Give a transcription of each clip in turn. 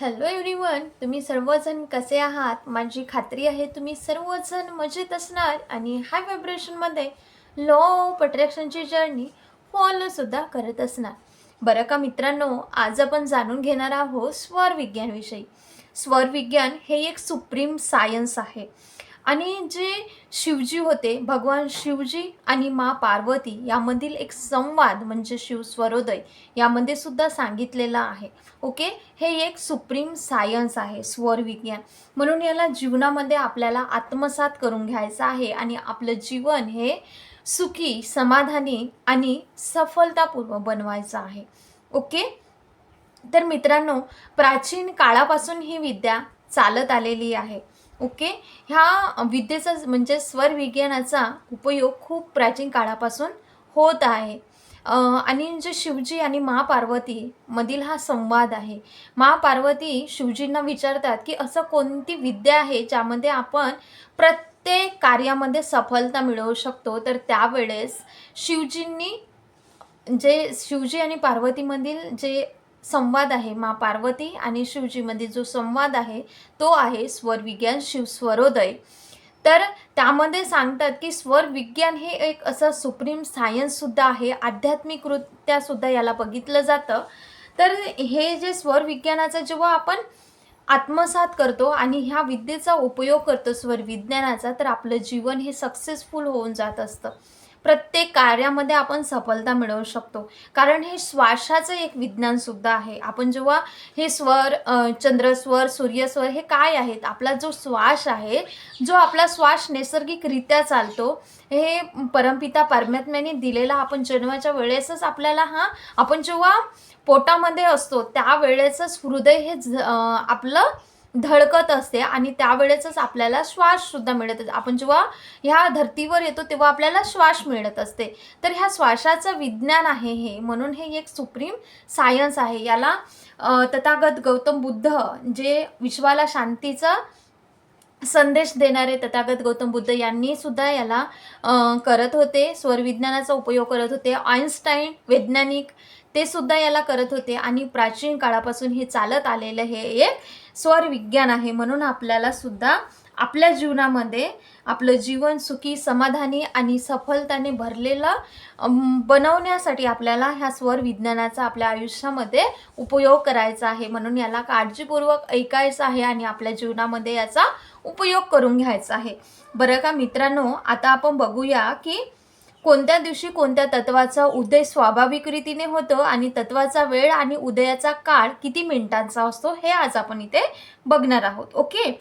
Hello everyone तुम्ही सर्वजण कसे आहात? माझी खात्री आहे तुम्ही सर्वजण मजेत असणार आणि हाय व्हायब्रेशनमध्ये लो ऑफ अट्रॅक्शनची जर्नी फॉलोसुद्धा करत असणार. बरं का मित्रांनो आज आपण जाणून घेणार आहोत स्वर विज्ञानविषयी स्वर विज्ञान हे एक सुप्रीम सायन्स आहे. आणि जे शिवजी होते भगवान शिवजी आणि मा पार्वती यामधील एक संवाद म्हणजे शिव स्वरोदय यामध्ये सुद्धा सांगितलेलं आहे. ओके? हे एक सुप्रीम सायन्स आहे स्वर विज्ञान. म्हणून याला जीवनामध्ये आपल्याला आत्मसात करून घ्यायचं आहे आणि आपलं जीवन हे सुखी समाधानी आणि सफलतापूर्व बनवायचं आहे. ओके? तर मित्रांनो प्राचीन काळापासून ही विद्या चालत आलेली आहे. ओके? ह्या विद्येचा म्हणजे स्वर विज्ञानाचा उपयोग खूप प्राचीन काळापासून होत आहे. आणि जे शिवजी आणि महापार्वती मधील हा संवाद आहे. महापार्वती शिवजींना विचारतात की असं कोणती विद्या आहे ज्यामध्ये आपण प्रत्येक कार्यामध्ये सफलता मिळवू शकतो? तर त्यावेळेस शिवजींनी जे शिवजी आणि पार्वतीमधील जे संवाद आहे. मा पार्वती आणि शिवजीमध्ये जो संवाद आहे तो आहे स्वरविज्ञान शिवस्वरोदय. शिव स्वरोदय तर त्यामध्ये सांगतात की स्वर विज्ञान हे एक असं सुप्रीम सायन्ससुद्धा आहे. आध्यात्मिकरित्यासुद्धा याला बघितलं जातं. तर हे जे स्वर विज्ञानाचं जेव्हा आपण आत्मसात करतो आणि ह्या विद्येचा उपयोग करतो स्वर विज्ञानाचा तर आपलं जीवन हे सक्सेसफुल होऊन जात असतं. प्रत्येक कार्यामध्ये आपण सफलता मिळवू शकतो. कारण हे श्वासाचं एक विज्ञान सुद्धा आहे. आपण जेव्हा हे स्वर चंद्रस्वर सूर्यस्वर हे काय आहेत? आपला जो श्वास आहे जो आपला श्वास नैसर्गिकरित्या चालतो हे परमपिता परमात्म्याने दिलेला आपण जन्माच्या वेळेसच आपल्याला हा आपण जेव्हा पोटामध्ये असतो त्यावेळेसच हृदय हे आपलं धडकत असते आणि त्यावेळेसच आपल्याला श्वास सुद्धा मिळत असते. आपण जेव्हा ह्या धर्तीवर येतो तेव्हा आपल्याला श्वास मिळत असते. तर ह्या श्वासाचं विज्ञान आहे हे. म्हणून हे एक सुप्रीम सायन्स आहे. याला तथागत गौतम बुद्ध जे विश्वाला शांतीचा संदेश देणारे तथागत गौतम बुद्ध यांनी सुद्धा याला करत होते. स्वरविज्ञानाचा उपयोग करत होते. आईन्स्टाईन वैज्ञानिक ते सुद्धा याला करत होते. आणि प्राचीन काळापासून हे चालत आलेलं हे एक स्वर विज्ञान आहे. म्हणून आपल्याला सुद्धा आपल्या जीवनामध्ये आपलं जीवन सुखी समाधानी आणि सफलताने भरलेलं बनवण्यासाठी आपल्याला ह्या स्वर विज्ञानाचा आपल्या आयुष्यामध्ये उपयोग करायचा आहे. म्हणून याला काळजीपूर्वक ऐकायचं आहे आणि आपल्या जीवनामध्ये याचा उपयोग करून घ्यायचा आहे. बरं का मित्रांनो आता आपण बघूया की कोणत्या दिवशी कोणत्या तत्वाचा उदय स्वाभाविक रीतीने होतं आणि तत्वाचा वेळ आणि उदयाचा काळ किती मिनिटांचा असतो हे आज आपण इथे बघणार आहोत. ओके?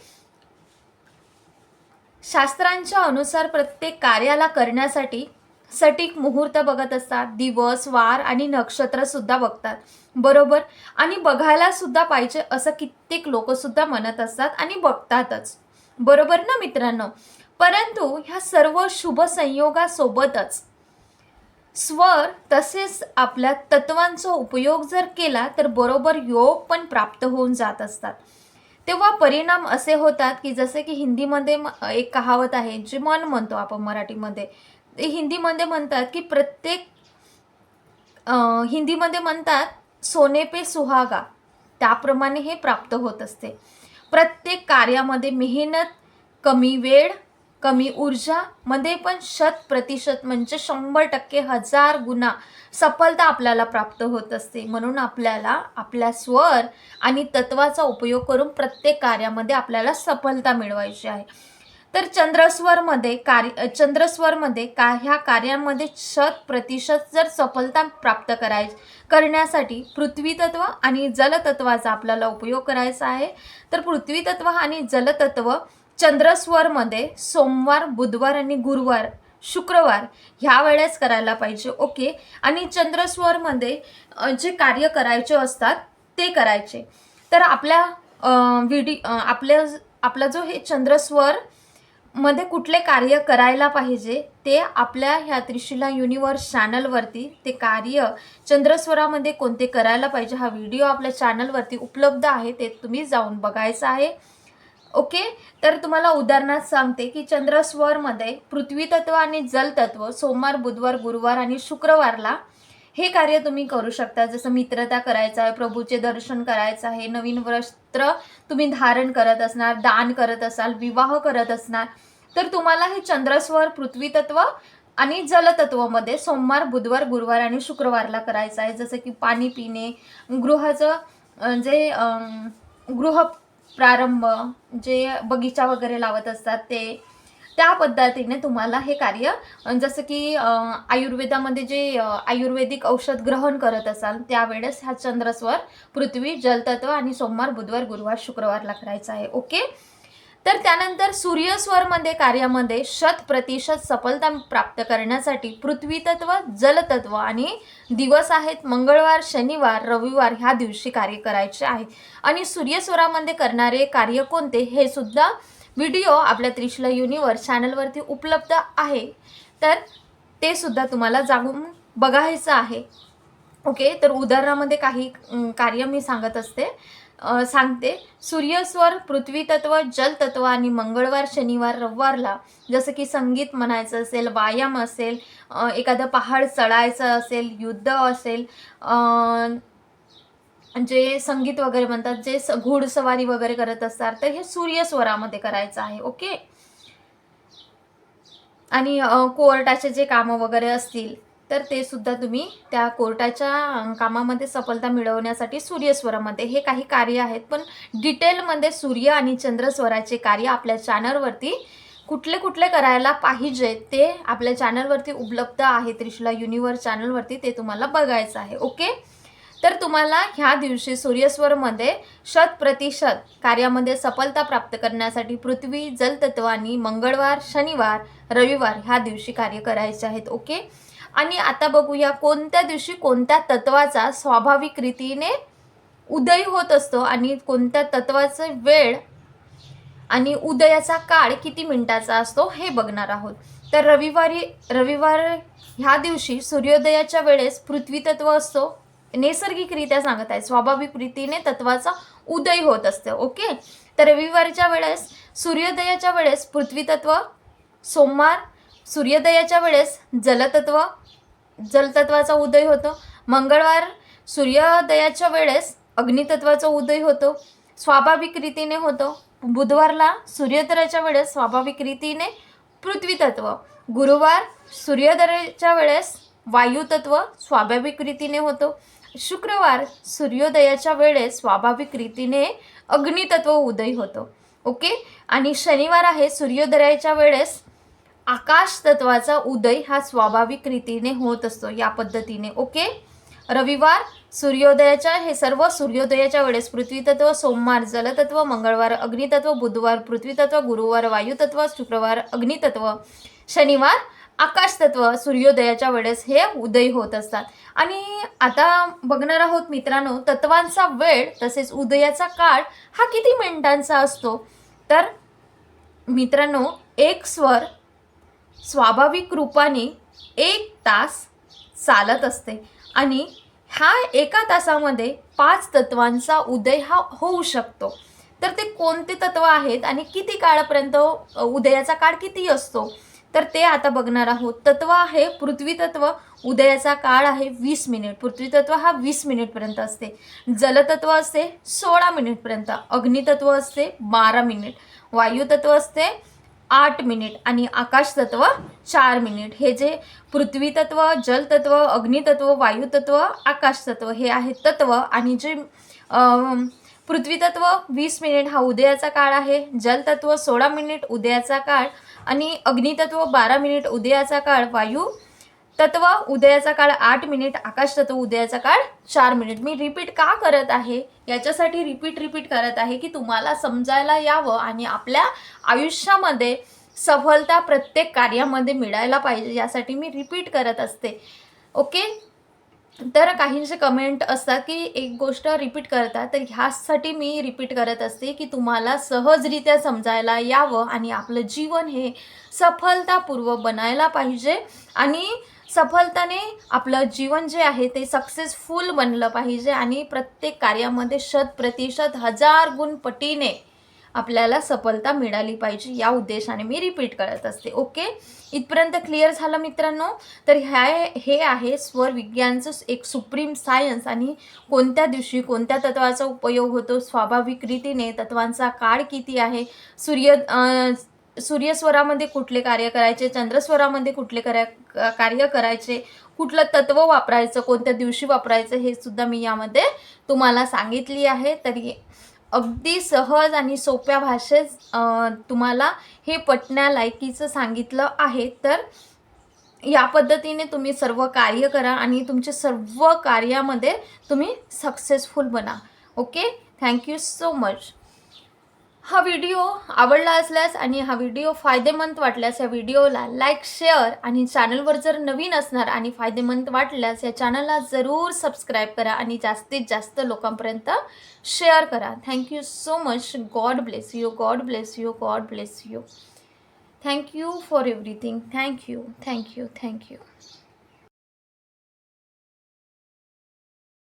शास्त्रांच्या अनुसार प्रत्येक कार्याला करण्यासाठी सटीक मुहूर्त बघत असतात. दिवस वार आणि नक्षत्र सुद्धा बघतात. बरोबर? आणि बघायला सुद्धा पाहिजे असं कित्येक लोक सुद्धा म्हणत असतात आणि बघतातच. बरोबर ना मित्रांनो? परंतु ह्या सर्व शुभ संयोगासोबतच स्वर तसेच आपल्या तत्वांचा उपयोग जर केला तर बरोबर योग पण प्राप्त होऊन जात असतात. तेव्हा परिणाम असे होतात की जसे की हिंदीमध्ये म- एक कहावत आहे जे मन म्हणतो आपण मराठीमध्ये. हिंदीमध्ये म्हणतात की प्रत्येक हिंदीमध्ये म्हणतात सोने पे सुहागा. त्याप्रमाणे हे प्राप्त होत असते. प्रत्येक कार्यामध्ये मेहनत कमी वेळ कमी ऊर्जा मध्ये पण शत प्रतिशत म्हणजे शंभर टक्के हजार गुणा सफलता आपल्याला प्राप्त होत असते. म्हणून आपल्याला आपल्या स्वर आणि तत्वाचा उपयोग करून प्रत्येक कार्यामध्ये आपल्याला सफलता मिळवायची आहे. तर चंद्रस्वरमध्ये कार्य चंद्रस्वरमध्ये का ह्या कार्यामध्ये शत प्रतिशत जर सफलता प्राप्त कराय करण्यासाठी पृथ्वीतत्व आणि जलतत्वाचा आपल्याला उपयोग करायचा आहे. तर पृथ्वी तत्व आणि जलतत्व चंद्रस्वरमध्ये सोमवार बुधवार आणि गुरुवार शुक्रवार ह्या वेळेस करायला पाहिजे ओके? आणि चंद्रस्वरमध्ये जे कार्य करायचे असतात ते करायचे. तर आपल्या व्हिडिओ आपल्या आपला जो हे चंद्रस्वर मध्ये कुठले कार्य करायला पाहिजे ते आपल्या ह्या त्रिशिला युनिवर्स चॅनलवरती ते कार्य चंद्रस्वरामध्ये कोणते करायला पाहिजे हा व्हिडिओ आपल्या चॅनलवरती उपलब्ध आहे ते तुम्ही जाऊन बघायचं आहे. ओके? तर तुम्हाला उदाहरणात सांगते की चंद्रस्वरमध्ये पृथ्वी तत्व आणि जल तत्व सोमवार बुधवार गुरुवार आणि शुक्रवारला हे कार्य तुम्ही करू शकता. जसं मित्रता करायचं आहे प्रभूचे दर्शन करायचं आहे नवीन वस्त्र तुम्ही धारण करत असणार दान करत असाल विवाह करत असणार. तर तुम्हाला हे चंद्रस्वर पृथ्वी तत्व आणि जलतत्वमध्ये सोमवार बुधवार गुरुवार आणि शुक्रवारला करायचं आहे. जसं की पाणी पिणे गृहाचं जे गृह प्रारंभ जे बगीचा वगैरे लावत असतात ते त्या पद्धतीने तुम्हाला हे कार्य जसं की आयुर्वेदामध्ये जे आयुर्वेदिक औषध ग्रहण करत असाल त्यावेळेस हा चंद्रस्वर पृथ्वी जलतत्व आणि सोमवार बुधवार गुरुवार शुक्रवारला करायचा आहे. ओके? तर त्यानंतर सूर्यस्वरमध्ये कार्यामध्ये शत प्रतिशत सफलता प्राप्त करण्यासाठी पृथ्वीतत्व जलतत्व आणि दिवस आहेत. मंगळवार शनिवार रविवार ह्या दिवशी कार्य करायचे आहे आणि सूर्यस्वरामध्ये करणारे कार्य कोणते हे सुद्धा व्हिडिओ आपल्या त्रिशला युनिवर्स चॅनलवरती उपलब्ध आहे. तर ते सुद्धा तुम्हाला जागून बघायचं आहे. ओके तर उदाहरणामध्ये काही कार्य मी सांगत असते. सांगते. सूर्यस्वर पृथ्वीतत्व जलतत्व आणि मंगळवार शनिवार रविवारला जसं की संगीत म्हणायचं असेल व्यायाम असेल एखादं पहाड चढायचं असेल युद्ध असेल जे संगीत वगैरे म्हणतात जे स- घोडसवारी वगैरे करत असतात तर हे सूर्यस्वरामध्ये करायचं आहे ओके? आणि कोर्टाचे जे कामं वगैरे असतील तर ते सुद्धा तुम्ही त्या कोर्टाच्या कामामध्ये सफलता मिळवण्यासाठी सूर्यस्वरामध्ये. हे काही कार्य आहेत पण डिटेलमध्ये सूर्य आणि चंद्रस्वराचे कार्य आपल्या चॅनलवरती कुठले कुठले करायला पाहिजे ते आपल्या चॅनलवरती उपलब्ध आहे त्रिशूला युनिवर्स चॅनलवरती ते तुम्हाला बघायचं आहे ओके? तर तुम्हाला ह्या दिवशी सूर्यस्वरमध्ये शत प्रतिशत कार्यामध्ये सफलता प्राप्त करण्यासाठी पृथ्वी जलतत्व आणि मंगळवार शनिवार रविवार ह्या दिवशी कार्य करायचे आहेत ओके? आणि आता बघूया कोणत्या दिवशी कोणत्या तत्वाचा स्वाभाविक रीतीने उदय होत असतो आणि कोणत्या तत्वाचा वेळ आणि उदयाचा काळ किती मिनिटाचा असतो हे बघणार आहोत. तर रविवारी रविवार ह्या दिवशी सूर्योदयाच्या वेळेस पृथ्वी तत्व असतो. नैसर्गिकरित्या सांगत आहे स्वाभाविक रीतीने तत्वाचा उदय होत असतो ओके? तर रविवारच्या वेळेस सूर्योदयाच्या वेळेस पृथ्वी तत्व सोमवार सूर्योदयाच्या वेळेस जलतत्व जलतत्वाचा उदय होतो. मंगळवार सूर्योदयाच्या वेळेस अग्नितत्वाचा उदय होतो. स्वाभाविक रीतीने होतो. बुधवारला सूर्योदयाच्या वेळेस स्वाभाविक रीतीने पृथ्वीतत्व. गुरुवार सूर्योदयाच्या वेळेस वायुतत्व स्वाभाविक रीतीने होतो. शुक्रवार सूर्योदयाच्या वेळेस स्वाभाविक रीतीने अग्नितत्व उदय होतो. ओके? आणि शनिवार आहे सूर्योदयाच्या वेळेस आकाश तत्वाचा उदय हा स्वाभाविक रीतीने होत असतो या पद्धतीने ओके? रविवार सूर्योदयाच्या हे सर्व सूर्योदयाच्या वेळेस पृथ्वीतत्व सोमवार जलतत्व मंगळवार अग्नितत्व बुधवार पृथ्वीतत्व गुरुवार वायुतत्व शुक्रवार अग्नितत्व शनिवार आकाशतत्व सूर्योदयाच्या वेळेस हे उदय होत असतात. आणि आता बघणार आहोत मित्रांनो तत्वांचा वेळ तसेच उदयाचा काळ हा किती मिनिटांचा असतो? तर मित्रांनो एक स्वर स्वाभाविक रूपाने एक तास चालत असते आणि ह्या एका तासामध्ये पाच तत्वांचा उदय हा होऊ शकतो. तर ते कोणते तत्व आहेत आणि किती काळापर्यंत उदयाचा काळ किती असतो? तर ते आता बघणार आहोत. तत्व आहे पृथ्वी तत्व उदयाचा काळ आहे वीस मिनिट. पृथ्वी तत्व हा वीस मिनिटपर्यंत असते. जलतत्व असते सोळा मिनिटपर्यंत. अग्नितत्व असते बारा मिनिट. वायुतत्व असते आठ मिनिट आणि आकाश तत्व चार मिनिट. हे जे पृथ्वी तत्व जलतत्व अग्नितत्व वायुतत्व तत्व हे आहे तत्व आणि जे अम, पृथ्वी तत्व वीस मिनिट हा उदयाचा काळ आहे जलतत्व सोळा मिनिट उदयाचा काळ आणि अग्नितत्व बारा मिनिट उदयाचा काळ वायू तत्व उदयाचा काळ आठ मिनिट आकाश तत्व उदयाचा काळ चार मिनिट. मी रिपीट का करत आहे? याच्यासाठी रिपीट रिपीट करत आहे की तुम्हाला समजायला यावं आणि आपल्या आयुष्यामध्ये सफलता प्रत्येक कार्यामध्ये मिळायला पाहिजे यासाठी मी रिपीट करत असते. ओके तर काहींचे कमेंट असतात की एक गोष्ट रिपीट करतात तर ह्यासाठी मी रिपीट करत असते की तुम्हाला सहजरित्या समजायला यावं आणि आपलं जीवन हे सफलतापूर्व बनायला पाहिजे आणि सफलताने आपलं जीवन जे आहे ते सक्सेसफुल बनलं पाहिजे आणि प्रत्येक कार्यामध्ये शत प्रतिशत हजार गुण पटीने आपल्याला सफलता मिळाली पाहिजे या उद्देशाने मी रिपीट करत असते. ओके इथपर्यंत क्लिअर झालं मित्रांनो? तर ह्या हे आहे स्वर विज्ञानचं एक सुप्रीम सायन्स आणि कोणत्या दिवशी कोणत्या तत्वाचा उपयोग होतो? स्वाभाविक रीतीने तत्वांचा काळ किती आहे? सूर्य सूर्यस्वरामध्ये कुठले कार्य करायचे? चंद्रस्वरामध्ये कुठले कार्य कार्य करायचे? कुठलं तत्व वापरायचं? कोणत्या दिवशी वापरायचं? हे सुद्धा मी यामध्ये तुम्हाला सांगितली आहे. तरी अगदी सहज आणि सोप्या भाषेत तुम्हाला हे पटण्यालायकीचं सांगितलं आहे. तर या पद्धतीने तुम्ही सर्व कार्य करा आणि तुमचे सर्व कार्यामध्ये तुम्ही सक्सेसफुल बना. Okay thank you so much हा व्हिडिओ आवडला असल्यास आणि हा व्हिडिओ फायदेमंद वाटल्यास या व्हिडिओला लाईक शेअर आणि चॅनलवर जर नवीन असणार आणि फायदेमंद वाटल्यास या चॅनलला जरूर सबस्क्राईब करा आणि जास्तीत जास्त लोकांपर्यंत शेअर करा. Thank you so much God bless you God bless you God bless you thank you for everything thank you thank you thank you